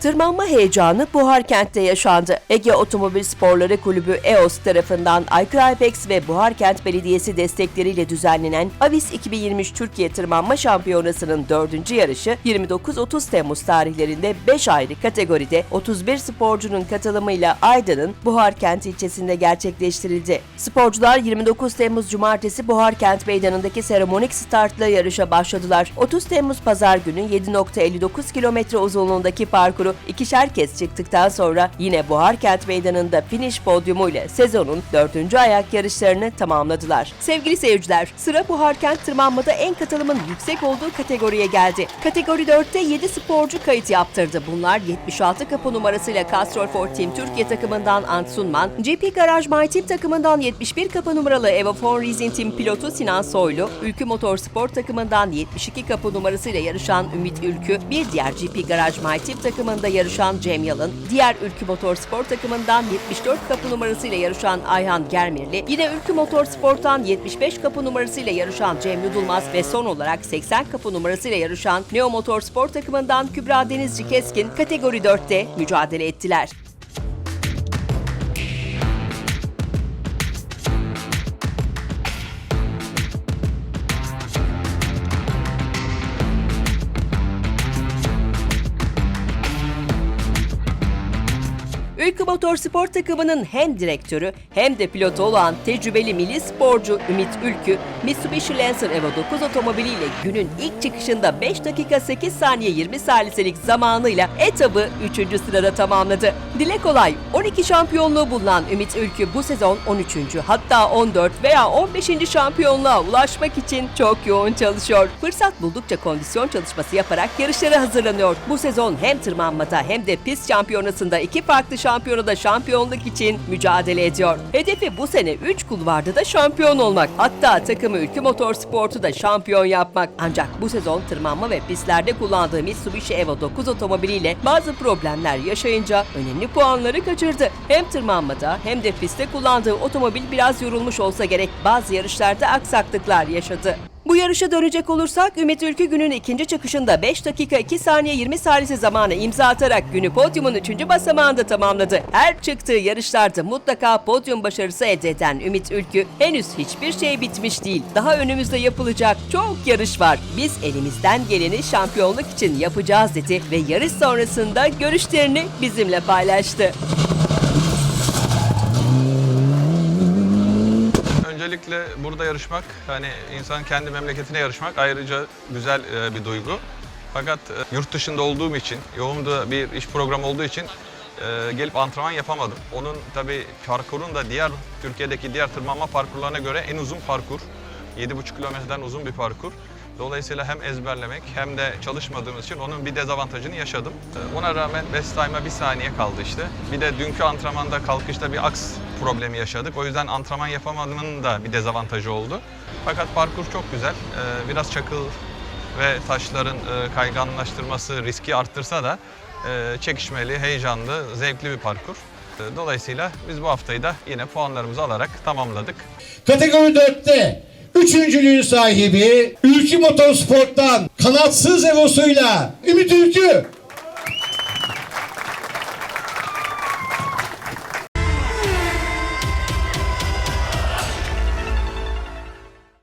Tırmanma heyecanı Buharkent'te yaşandı. Ege Otomobil Sporları Kulübü EOS tarafından Aykır Ipex ve Buharkent Belediyesi destekleriyle düzenlenen Avis 2023 Türkiye Tırmanma Şampiyonası'nın dördüncü yarışı 29-30 Temmuz tarihlerinde 5 ayrı kategoride 31 sporcunun katılımıyla Aydın'ın Buharkent ilçesinde gerçekleştirildi. Sporcular 29 Temmuz Cumartesi Buharkent Meydanı'ndaki seremonik startla yarışa başladılar. 30 Temmuz Pazar günü 7.59 kilometre uzunluğundaki parkuru ikişer kez çıktıktan sonra yine Buharkent Meydanı'nda finish podyumuyla sezonun dördüncü ayak yarışlarını tamamladılar. Sevgili seyirciler, sıra Buharkent tırmanmada en katılımın yüksek olduğu kategoriye geldi. Kategori 4'te 7 sporcu kayıt yaptırdı. Bunlar 76 kapı numarasıyla Castrol for Team Türkiye takımından Ant Sunman, GP Garaj My Team takımından 71 kapı numaralı Evofon Racing Team pilotu Sinan Soylu, Ülkü Motorsport takımından 72 kapı numarasıyla yarışan Ümit Ülkü, bir diğer GP Garaj My Team takımında yarışan Cem Yalın, diğer Ülkü Motorsport takımından 74 kapı numarasıyla yarışan Ayhan Germirli, yine Ülkü Motorsport'tan 75 kapı numarasıyla yarışan Cem Yudulmaz ve son olarak 80 kapı numarasıyla yarışan Neo Motorsport takımından Kübra Denizci Keskin kategori 4'te mücadele ettiler. Ülkü Motorsport takımının hem direktörü hem de pilotu olan tecrübeli milli sporcu Ümit Ülkü, Mitsubishi Lancer Evo 9 otomobiliyle günün ilk çıkışında 5 dakika 8 saniye 20 saliselik zamanıyla etabı 3. sırada tamamladı. Dile kolay 12 şampiyonluğu bulunan Ümit Ülkü bu sezon 13. hatta 14 veya 15. şampiyonluğa ulaşmak için çok yoğun çalışıyor. Fırsat buldukça kondisyon çalışması yaparak yarışlara hazırlanıyor. Bu sezon hem tırmanmada hem de pist şampiyonasında iki farklı şampiyonada şampiyonluk için mücadele ediyor. Hedefi bu sene 3 kulvarda da şampiyon olmak. Hatta takımı Ülkü Motorsport'u da şampiyon yapmak. Ancak bu sezon tırmanma ve pistlerde kullandığı Mitsubishi Evo 9 otomobiliyle bazı problemler yaşayınca önemli puanları kaçırdı. Hem tırmanmada hem de pistte kullandığı otomobil biraz yorulmuş olsa gerek bazı yarışlarda aksaklıklar yaşadı. Bu yarışa dönecek olursak Ümit Ülkü günün ikinci çıkışında 5 dakika 2 saniye 20 salise zamanı imza atarak günü podyumun 3. basamağında tamamladı. Her çıktığı yarışlarda mutlaka podyum başarısı elde eden Ümit Ülkü henüz hiçbir şey bitmiş değil. Daha önümüzde yapılacak çok yarış var. Biz elimizden geleni şampiyonluk için yapacağız dedi ve yarış sonrasında görüşlerini bizimle paylaştı. Öncelikle burada yarışmak, hani insan kendi memleketine yarışmak ayrıca güzel e, bir duygu. Fakat e, yurt dışında olduğum için, yoğun bir iş programı olduğu için e, gelip antrenman yapamadım. Onun tabii parkurun da diğer Türkiye'deki diğer tırmanma parkurlarına göre en uzun parkur. 7,5 kilometreden uzun bir parkur. Dolayısıyla hem ezberlemek hem de çalışmadığımız için onun bir dezavantajını yaşadım. Ona rağmen best time'a bir saniye kaldı işte. Bir de dünkü antrenmanda kalkışta bir aks problemi yaşadık. O yüzden antrenman yapamadığımın da bir dezavantajı oldu. Fakat parkur çok güzel. E, Biraz çakıl ve taşların e, kayganlaştırması riski arttırsa da e, çekişmeli, heyecanlı, zevkli bir parkur. E, Dolayısıyla biz bu haftayı da yine puanlarımızı alarak tamamladık. Kategori 4'te üçüncülüğün sahibi Ülkü Motorsport'tan kanatsız evosuyla Ümit Ülkü